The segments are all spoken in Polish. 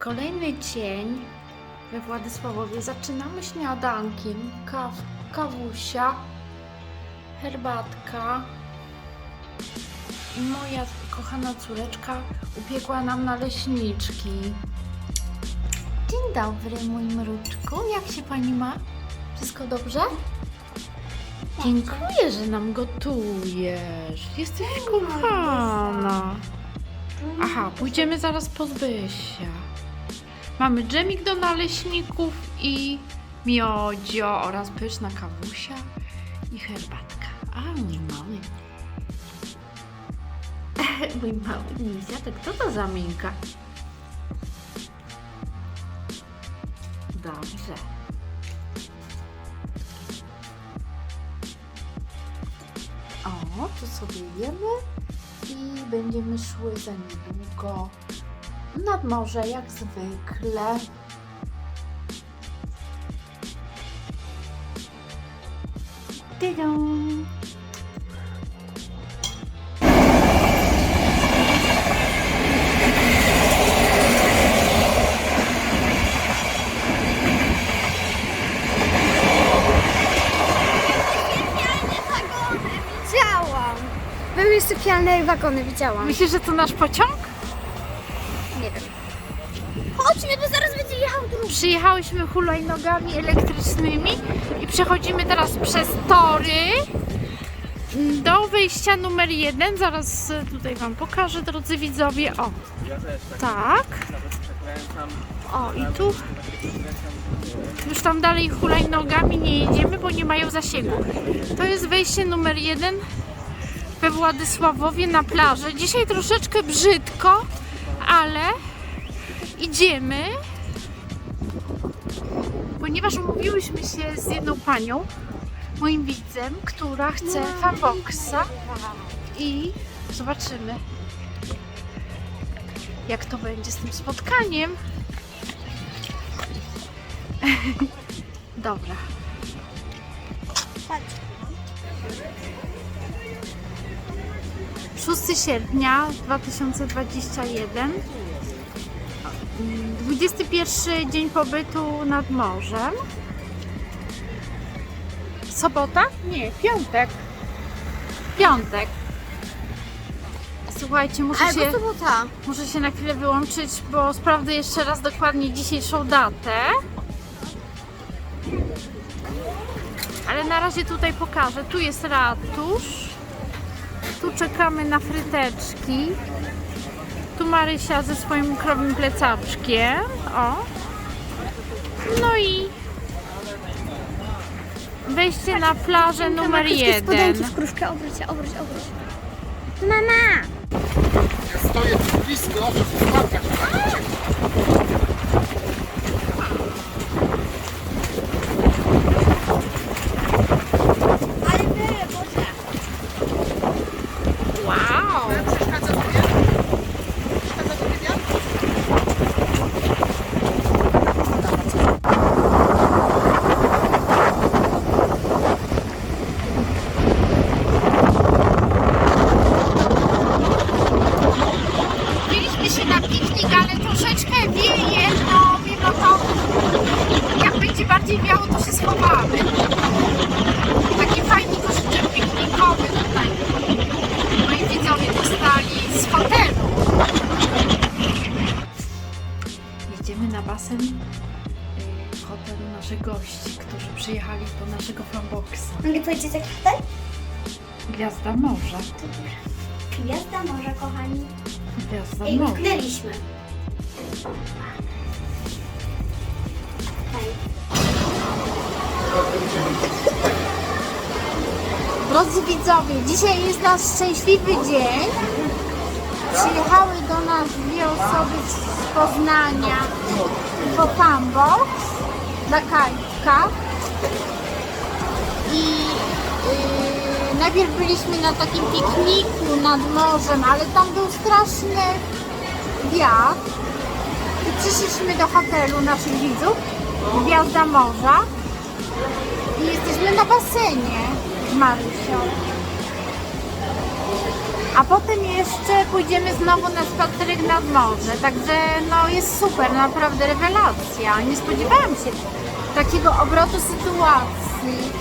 Kolejny dzień we Władysławowie. Zaczynamy śniadankiem. Kaw, kawusia, herbatka. I moja kochana córeczka upiekła nam naleśniczki. Dzień dobry, mój mruczku. Jak się pani ma? Wszystko dobrze? Dziękuję, że nam gotujesz. Jesteś kochana. Aha, pójdziemy zaraz po Zbysia. Mamy dżemik do naleśników i miodzio oraz pyszna kawusia i herbatka. A, mój mały. mój mały misiaczek, co to za minka? Dobrze. O, to sobie jemy i będziemy szły za niedługo nad morze, jak zwykle. Widziałam. Były sypialne wagony, widziałam. Myślisz, że to nasz pociąg? Przyjechałyśmy hulajnogami elektrycznymi i przechodzimy teraz przez tory do wejścia numer jeden. Zaraz tutaj Wam pokażę, drodzy widzowie. O, tak. O, i tu już tam dalej hulajnogami nie jedziemy, bo nie mają zasięgu. To jest wejście numer jeden we Władysławowie na plażę. Dzisiaj troszeczkę brzydko, ale idziemy ponieważ umówiłyśmy się z jedną panią, moim widzem, która chce fanboxa i zobaczymy, jak to będzie z tym spotkaniem. Dobra. 6 sierpnia 2021 21 dzień pobytu nad morzem. Sobota? Nie, piątek. Piątek. Słuchajcie, muszę się, sobota. muszę się na chwilę wyłączyć, bo sprawdzę jeszcze raz dokładnie dzisiejszą datę. Ale na razie tutaj pokażę. Tu jest ratusz. Tu czekamy na fryteczki. Marysia ze swoim krowym plecaczkiem. O. No i wejście na plażę numer jeden. Spodenki w kruszkę, obróć się, obróć, obróć. Mama! Stoję blisko, żeby spotkać. Ale wy, Boże. Wow! Przeszkadza tobie? Przeszkadza tobie wiatr? Mieliśmy się na piknik, ale troszeczkę wieje, no mimo to jak będzie bardziej wiało, to się schowamy. Taki fajny koszyczek piknikowy tutaj. Moi widzowie dostali z hotelu. Na basen y, hotelu naszych gości, którzy przyjechali do naszego fanboxa. Mogę powiedzieć jaki hotel? Gwiazda Morza. Gwiazda morza, kochani. Gwiazda Ej, Morza. utknęliśmy. Drodzy widzowie, dzisiaj jest nasz szczęśliwy dzień. Przyjechały do nas dwie osoby z Poznania po Tambo dla Kajtka. I yy, najpierw byliśmy na takim pikniku nad morzem, ale tam był straszny wiatr. I przyszliśmy do hotelu naszych widzów, Gwiazda Morza. I jesteśmy na basenie z Marysią. A potem jeszcze pójdziemy znowu na spacerek nad morze. Także no jest super, naprawdę rewelacja. Nie spodziewałam się takiego obrotu sytuacji.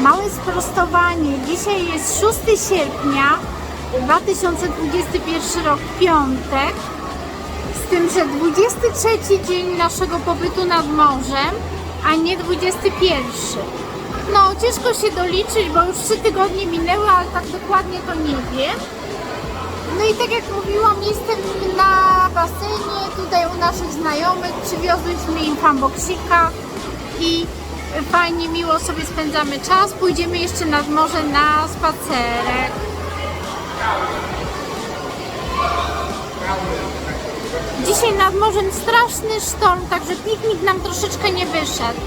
Małe sprostowanie. Dzisiaj jest 6 sierpnia 2021 rok, piątek. Tym, że 23 dzień naszego pobytu nad morzem, a nie 21. No, ciężko się doliczyć, bo już 3 tygodnie minęły, ale tak dokładnie to nie wiem. No i tak jak mówiłam, jestem na basenie, tutaj u naszych znajomych. Przywiozłyśmy im fanboksika i fajnie, miło sobie spędzamy czas. Pójdziemy jeszcze nad morze na spacerek. Dzisiaj nad morzem straszny sztorm, także piknik nam troszeczkę nie wyszedł.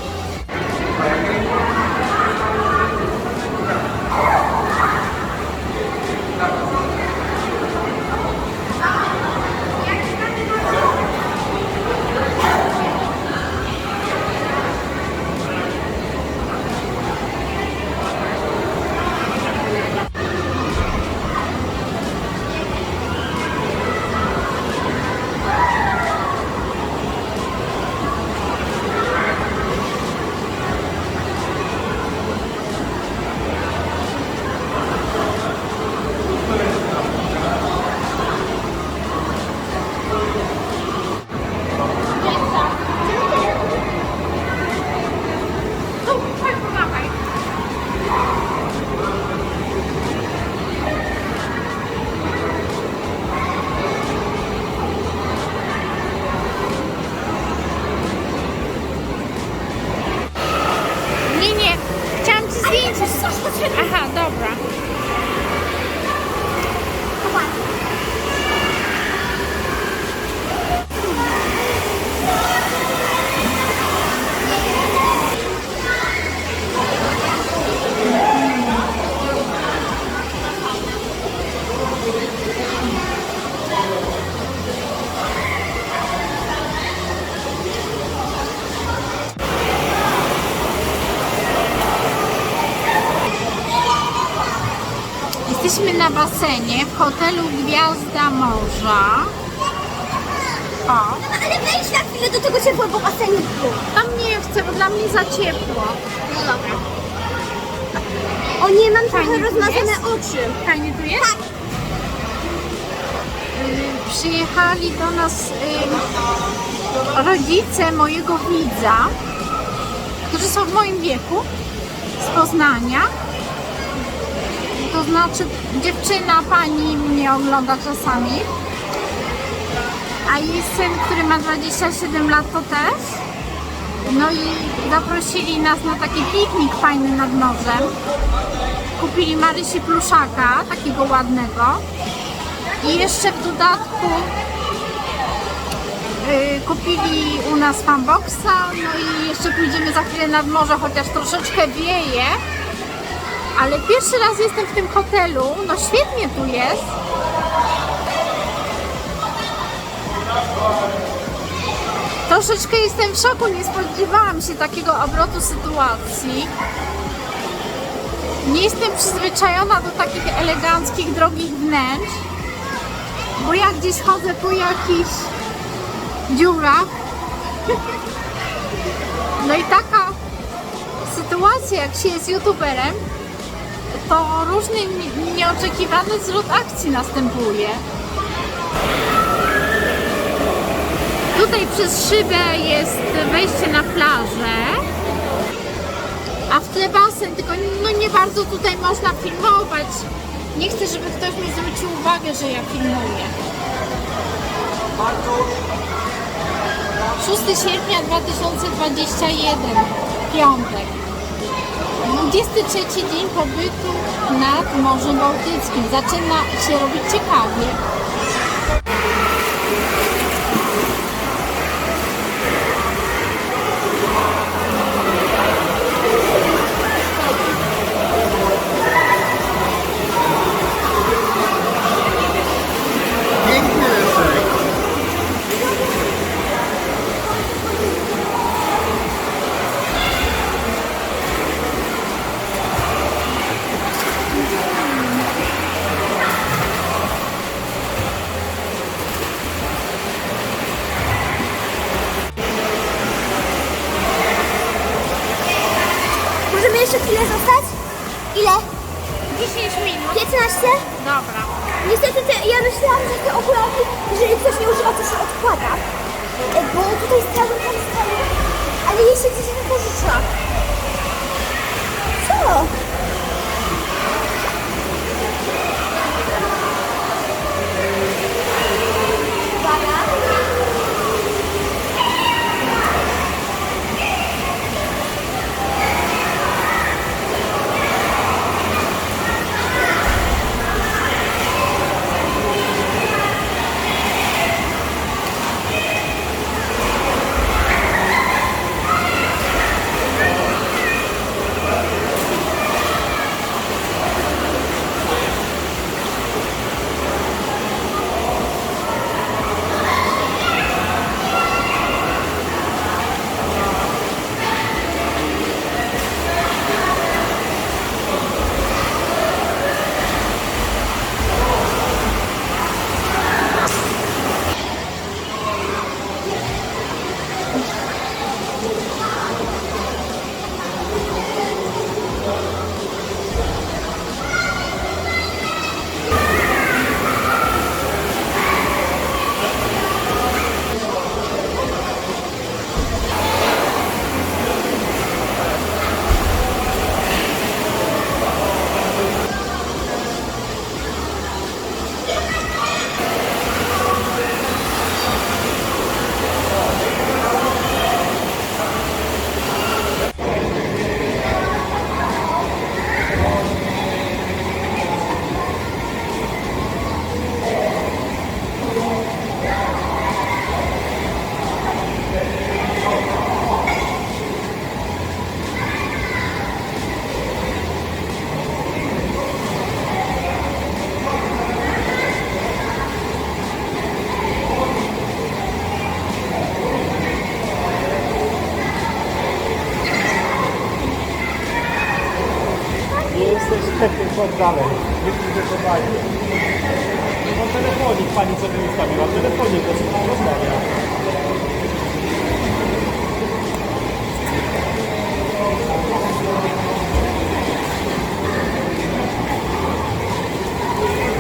Basenie w hotelu Gwiazda Morza. O, Ale wejdź na chwilę do tego ciepłego basenu. tam nie chcę, bo dla mnie za ciepło. No dobra. O nie, mam trochę Fajnie tu rozmazane jest? oczy. Fajnie tu jest? Tak. Y, Przyjechali do nas y, rodzice mojego widza, którzy są w moim wieku, z Poznania. To znaczy dziewczyna, pani mnie ogląda czasami. A jej syn, który ma 27 lat, to też. No i zaprosili nas na taki piknik fajny nad morzem. Kupili Marysi pluszaka, takiego ładnego. I jeszcze w dodatku y, kupili u nas fanboxa, no i jeszcze pójdziemy za chwilę nad morze, chociaż troszeczkę wieje. Ale pierwszy raz jestem w tym hotelu, no świetnie tu jest. Troszeczkę jestem w szoku, nie spodziewałam się takiego obrotu sytuacji. Nie jestem przyzwyczajona do takich eleganckich, drogich wnętrz, bo jak gdzieś chodzę po jakichś dziurach, no i taka sytuacja, jak się jest youtuberem, to różny nie- nieoczekiwany zwrot akcji następuje. Tutaj przez szybę jest wejście na plażę. A w tle basen, tylko no nie bardzo tutaj można filmować. Nie chcę, żeby ktoś mi zwrócił uwagę, że ja filmuję. 6 sierpnia 2021, piątek. 23 dzień pobytu nad Morzem Bałtyckim. Zaczyna się robić ciekawie. Nie jesteś pewny, co dalej. Jesteś wykonany. Mam telefonik, pani co sobie ustawiła. Telefonik, to się rozmawia. Thank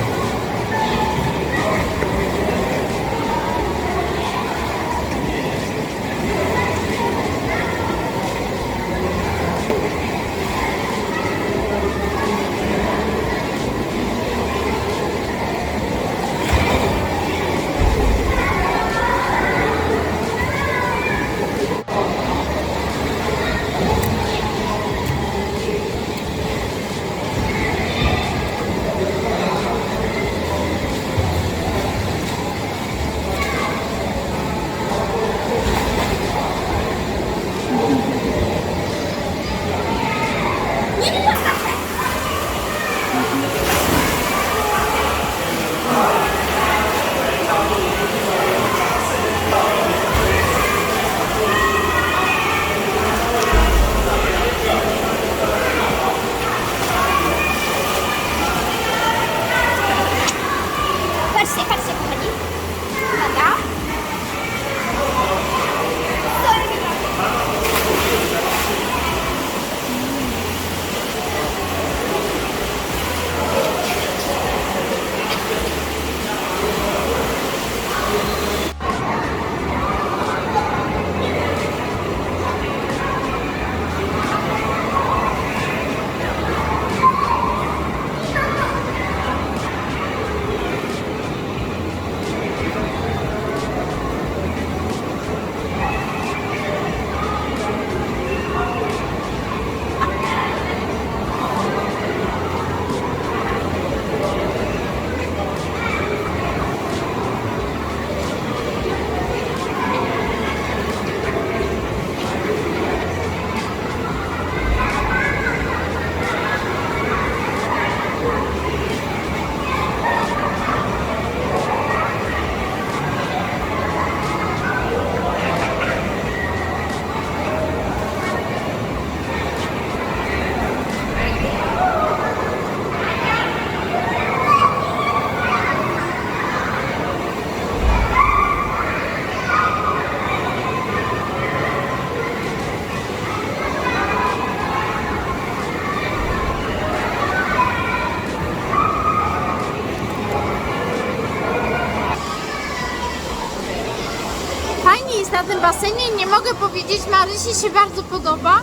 tym basenie. Nie mogę powiedzieć, Marysi się bardzo podoba.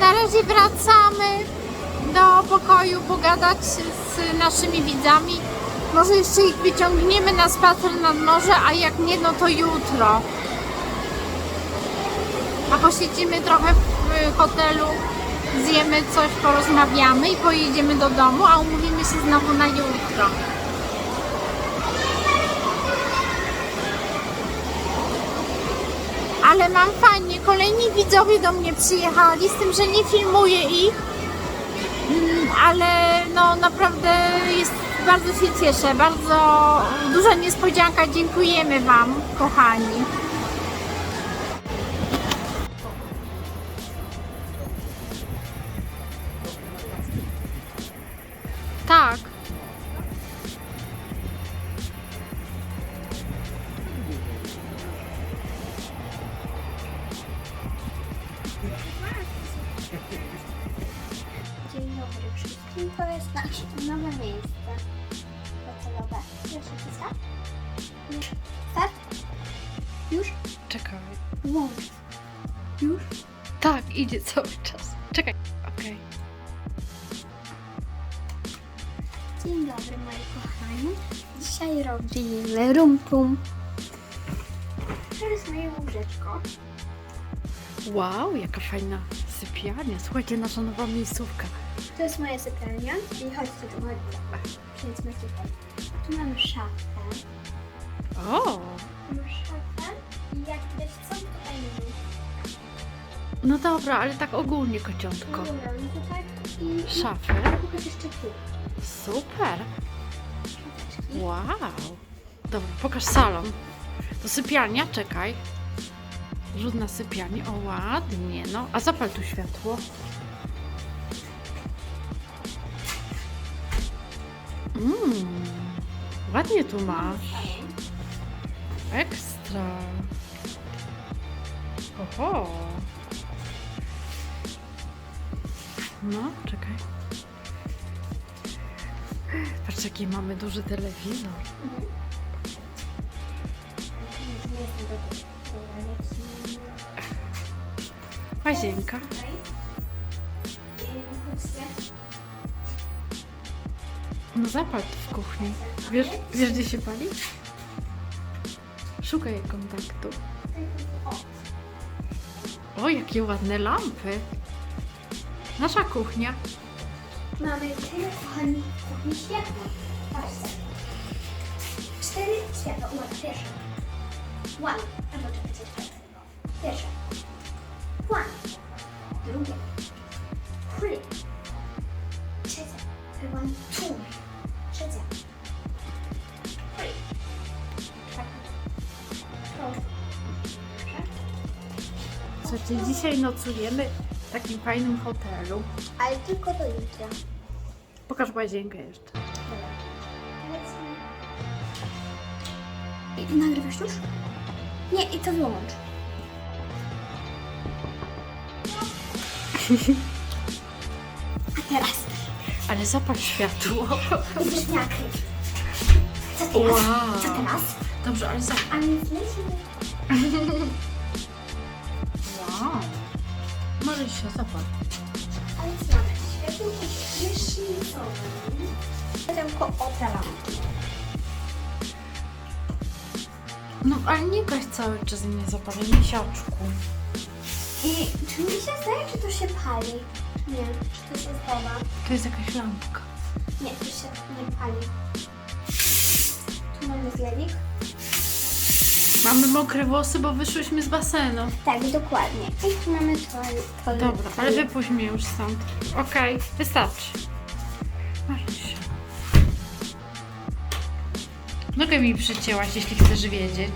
Na razie wracamy do pokoju pogadać z naszymi widzami. Może jeszcze ich wyciągniemy na spacer nad morze, a jak nie, no to jutro. A posiedzimy trochę w hotelu, zjemy coś, porozmawiamy i pojedziemy do domu, a umówimy się znowu na jutro. Ale mam fajnie, kolejni widzowie do mnie przyjechali, z tym, że nie filmuję ich, Mm, ale no naprawdę jest, bardzo się cieszę, bardzo duża niespodzianka, dziękujemy Wam, kochani. Dzień dobry wszystkim. To jest nasze nowe miejsce docelowe. Pierwszy start? Już. Start? Już? Czekaj. Już? Tak, idzie cały czas. Czekaj. Okej. Dzień dobry moi kochani. Dzisiaj robimy rumpum. To jest moje łóżeczko. Wow, jaka fajna sypialnia. Słuchajcie, nasza nowa miejscówka. To jest moja sypialnia. I chodźcie tu, chodźcie. Przejdźmy tutaj. Tu mamy szafę. O, Mamy szafę. I jak widać są tutaj mamy. no dobra, ale tak ogólnie kociątko. No to tak. I Szafę. pokaż jeszcze tu. Super. Szafeczki. Wow. Dobra, pokaż salon. To sypialnia, czekaj. Rzut na sypialnię. O, ładnie, no. A zapal tu światło. Mmm, ładnie tu masz. Ekstra. Oho. No, czekaj. Patrz, jaki mamy duży telewizor. Łazienka. No zapal w kuchni. Wiesz, wiesz gdzie się pali? Szukaj kontaktu. O, jakie ładne lampy. Nasza kuchnia. mamy tyle kochani kuchni światła. Cztery światła. Uwaga, czekajcie, czekajcie. Pierwsze. Dzisiaj nocujemy w takim fajnym hotelu. Ale tylko do jutra. Pokaż łazienkę jeszcze. I nagrywasz już? Nie, i to wyłącz. A teraz Ale zapal światło. wieśniaki. Co teraz? Wow. Co teraz? Dobrze, ale zapal. A więc Marysia, zapal. Ale co mamy? Światełko prysznicowe. Światełko od lampki. No, ale nie gaś cały czas nie zapalę, misiaczku. I czy mi się zdaje, czy to się pali? Nie? Czy to się zdoba? To jest jakaś lampka. Nie, to się nie pali. Tu mamy zlenik. Mamy mokre włosy, bo wyszłyśmy z basenu. Tak, dokładnie. I tu mamy to. Dobra, ale wypuść mnie już stąd. Okej, wystarczy. Marysia. Nogę mi przycięłaś, jeśli chcesz wiedzieć.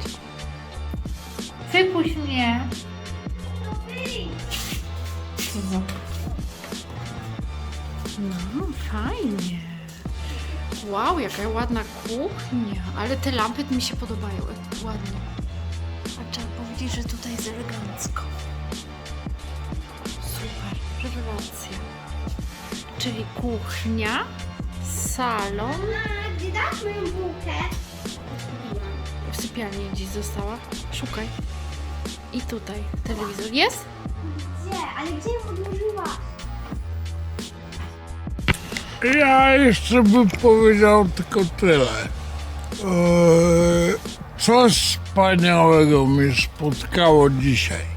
Wypuść mnie. Co za... No, fajnie. Wow, jaka ładna kuchnia. Ale te lampy mi się podobają. Ładnie. Powiedzieć, że tutaj jest elegancko. Super, rewelacja. Czyli kuchnia, salon, gdzie dasz moją bułkę? w sypialni gdzieś została. Szukaj. i tutaj telewizor jest? Gdzie? Ale gdzie ją odłożyłaś? Ja jeszcze bym powiedział tylko tyle. Eee, Coś wspaniałego mnie spotkało dzisiaj.